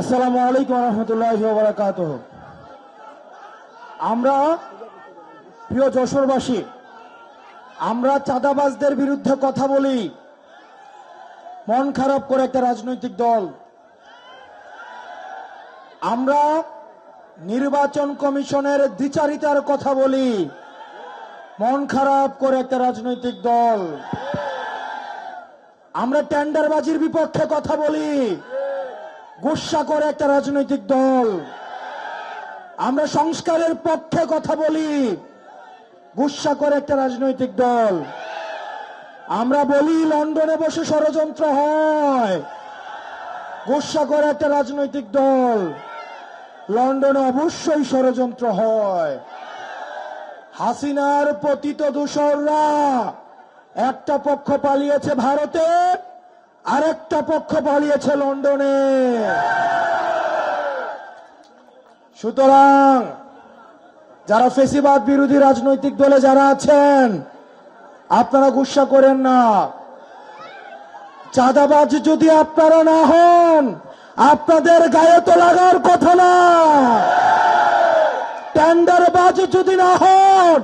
আসসালামু আলাইকুম রহমতুল্লাহ বারাকাত আমরা প্রিয় যশোরবাসী, আমরা চাঁদাবাজদের বিরুদ্ধে কথা বলি। মন খারাপ করে একটা রাজনৈতিক দল। আমরা নির্বাচন কমিশনের দ্বিচারিতার কথা বলি। মন খারাপ করে একটা রাজনৈতিক দল। আমরা টেন্ডারবাজির বিপক্ষে কথা বলি। গুসা করে একটা রাজনৈতিক দল। আমরা সংস্কারের পক্ষে কথা বলি। গুসা করে একটা রাজনৈতিক দল। আমরা বলি, লন্ডনে বসে ষড়যন্ত্র হয়। গুসা করে একটা রাজনৈতিক দল। লন্ডনে অবশ্যই ষড়যন্ত্র হয়। হাসিনার পতিত দূষররা একটা পক্ষ পালিয়েছে ভারতে। আরেকটা পক্ষ পালিয়েছে লন্ডনে। সুতরাং যারা ফেসিবাদ বিরোধী রাজনৈতিক দলে যারা আছেন, আপনারা গুসা করেন না। চাঁদাবাজ যদি আপনারা না হন, আপনাদের গায়ে তো লাগার কথা না। টেন্ডারবাজ যদি না হন,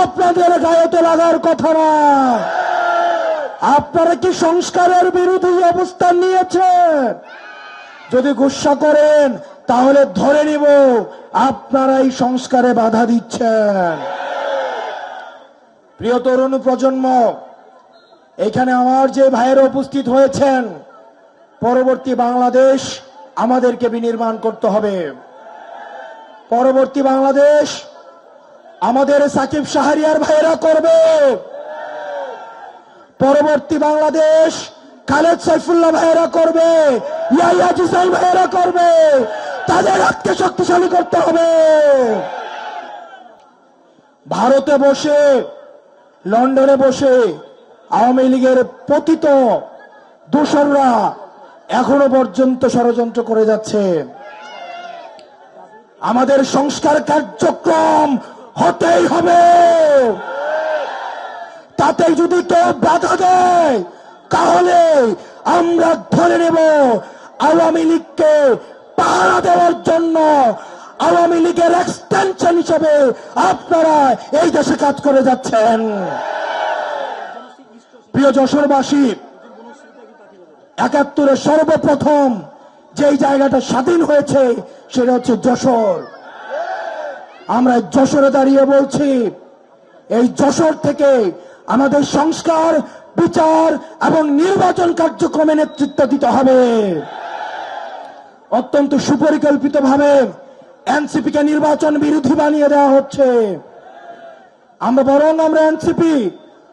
আপনাদের গায়ে তো লাগার কথা না। আপনারা কি সংস্কারের বিরোধী অবস্থান নিয়েছেন? যদি গুসা করেন, তাহলে ধরে নিব আপনারা এই সংস্কারে বাধা দিচ্ছেন। প্রিয় তরুণ প্রজন্ম, এখানে আমার যে ভাইয়েরা উপস্থিত হয়েছেন, পরবর্তী বাংলাদেশ আমাদেরকে বিনির্মাণ করতে হবে। পরবর্তী বাংলাদেশ আমাদের সাকিব শাহরিয়ার ভাইয়েরা করবে। পরবর্তী বাংলাদেশ খালেদ সাইফুল্লাহ ভাইয়েরা করবে ইয়াইয়া ভাইয়েরা করবে। তাদের হাতকে শক্তিশালী করতে হবে। ভারতে বসে, লন্ডনে বসে আওয়ামী লীগের পতিত দোসররা এখনও পর্যন্ত ষড়যন্ত্র করে যাচ্ছে। আমাদের সংস্কার কার্যক্রম হতেই হবে। তাতে যদি কেউ বাধা দেয়, তাহলে আমরা ধরে নেব আওয়ামী লীগকে পাহারা দেওয়ার জন্য আওয়ামী লীগের এক্সটেনশন হিসেবে আপনারা এই দেশে কাজ করে যাচ্ছেন। প্রিয় যশোরবাসী একাত্তরে সর্বপ্রথম যেই জায়গাটা স্বাধীন হয়েছে, সেটা হচ্ছে যশোর। আমরা যশোরে দাঁড়িয়ে বলছি, এই যশোর থেকে আমাদের সংস্কার, বিচার এবং নির্বাচন কার্যক্রমে নেতৃত্ব দিতে হবে। অত্যন্ত সুপরিকল্পিত ভাবে এনসিপি কে নির্বাচন বিরোধী বানিয়ে দেওয়া হচ্ছে। আমরা বরং আমরা এনসিপি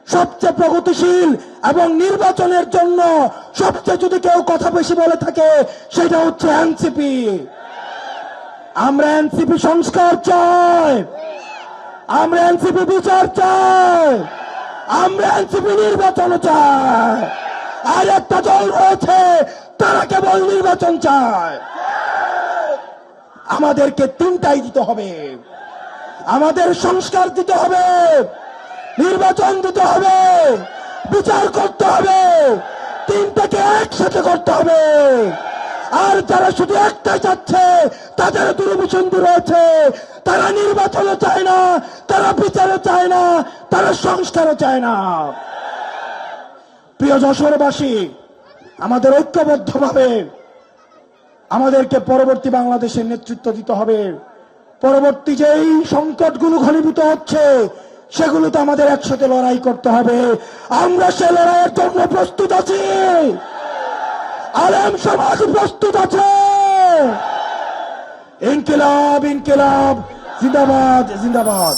সবচেয়ে প্রগতিশীল এবং নির্বাচনের জন্য সবচেয়ে যদি কেউ কথা বেশি বলে থাকে, সেটা হচ্ছে এনসিপি। আমরা এনসিপি সংস্কার চাই। আমরা এনসিপি বিচার চাই। আমরা এনসিপি নির্বাচন চাই। আর একটা দল রয়েছে, তারা কেবল নির্বাচন চায়। আমাদেরকে তিনটাই দিতে হবে। আমাদের সংস্কার দিতে হবে, নির্বাচন দিতে হবে, বিচার করতে হবে, তিনটাকে একসাথে করতে হবে। আর যারা শুধু একটাই চাচ্ছে তাদের দুরভিসন্ধি রয়েছে, তারা নির্বাচনও চায় না, তারা বিচারও চায় না, তারা সংস্কারও চায় না। প্রিয় যশোরবাসী, আমাদের ঐক্যবদ্ধভাবে আমাদেরকে পরবর্তী বাংলাদেশের নেতৃত্ব দিতে হবে। পরবর্তী যেই সংকটগুলো ঘনীভূত হচ্ছে, সেগুলোতে আমাদের একসাথে লড়াই করতে হবে। আমরা সে লড়াইয়ের জন্য প্রস্তুত আছি। আলেম সমাজ প্রস্তুত আছে। ইনকিলাব ইনকিলাব জিন্দাবাদ জিন্দাবাদ।